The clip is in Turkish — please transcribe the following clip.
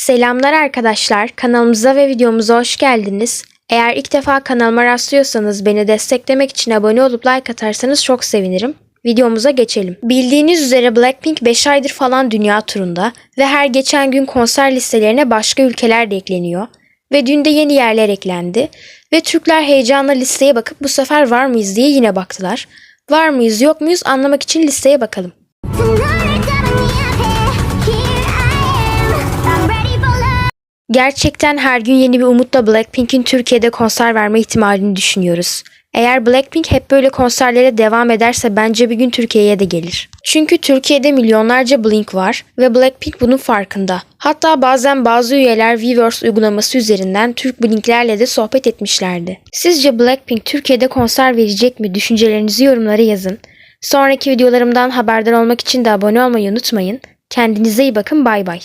Selamlar arkadaşlar. Kanalımıza ve videomuza hoş geldiniz. Eğer ilk defa kanalıma rastlıyorsanız beni desteklemek için abone olup like atarsanız çok sevinirim. Videomuza geçelim. Bildiğiniz üzere Blackpink 5 aydır falan dünya turunda ve her geçen gün konser listelerine başka ülkeler de ekleniyor. Ve dün de yeni yerler eklendi. Ve Türkler heyecanla listeye bakıp bu sefer var mıyız diye yine baktılar. Var mıyız yok muyuz anlamak için listeye bakalım. Gerçekten her gün yeni bir umutla Blackpink'in Türkiye'de konser verme ihtimalini düşünüyoruz. Eğer Blackpink hep böyle konserlere devam ederse bence bir gün Türkiye'ye de gelir. Çünkü Türkiye'de milyonlarca Blink var ve Blackpink bunun farkında. Hatta bazen bazı üyeler Weverse uygulaması üzerinden Türk Blink'lerle de sohbet etmişlerdi. Sizce Blackpink Türkiye'de konser verecek mi? Düşüncelerinizi yorumlara yazın. Sonraki videolarımdan haberdar olmak için de abone olmayı unutmayın. Kendinize iyi bakın bay bay.